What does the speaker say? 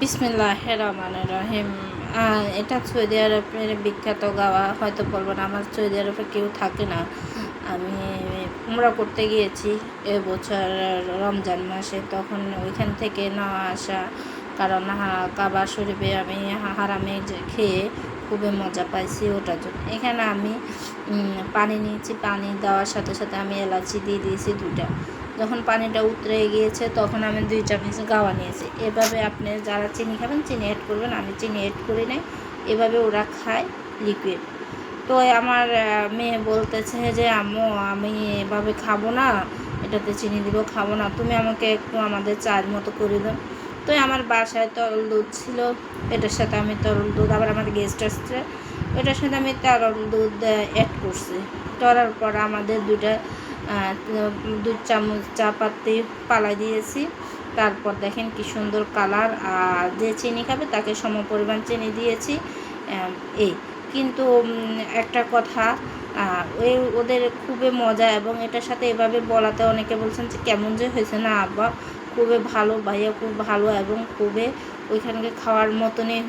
বিসমিল্লাহ রহমান রহিম এটা সৌদি আরবের বিখ্যাত গাওয়া, হয়তো বলব না, আমার সৌদি আরবে কেউ থাকে না। আমি উমরা করতে গিয়েছি বছর রমজান মাসে, তখন ওইখান থেকে না আসা, কারণ কাবা শরীফে আমি হারামে খেয়ে খুবই মজা পাইছি ওটার জন্য। এখানে আমি পানি নিয়েছি, পানি দেওয়ার সাথে সাথে আমি এলাচি দিয়ে দিয়েছি দুটা যখন পানিটা উতরে গিয়েছে তখন আমি দুই চামচ গাওয়া নিয়েছি। এভাবে আপনি যারা চিনি খাবেন, চিনি অ্যাড করবেন। আমি চিনি অ্যাড করি নাই। এভাবে ওরা খায় লিকুইড তো আমার মেয়ে বলতেছে যে, আম্মু, আমি এভাবে খাব না। এটাতে চিনি দিব, খাব না। তুমি আমাকে একটু আমাদের চার মতো করে দাও। তো আমার বাসায় তরল দুধ ছিল। এটার সাথে আমি তরল দুধ, আবার আমার গেস্ট আসছে। এটার সাথে আমি তরল দুধ অ্যাড করছি। করার পর আমাদের দুটা দুই চামচ চা পাতি পালাই দিয়েছি। তারপর দেখেন কি সুন্দর কালার। আর যে চিনি খাবে তাকে সম পরিমাণ চিনি দিয়েছি। এই। কিন্তু একটা কথা ওই ওদের খুবই মজা এবং এটার সাথে এভাবে বলাতে অনেকে বলছেন যে কেমন যে হয়েছে না আব্বা। খুবই ভালো ভাইয়া খুব ভালো এবং খুবই ওইখানকে খাওয়ার মতনই হয়ে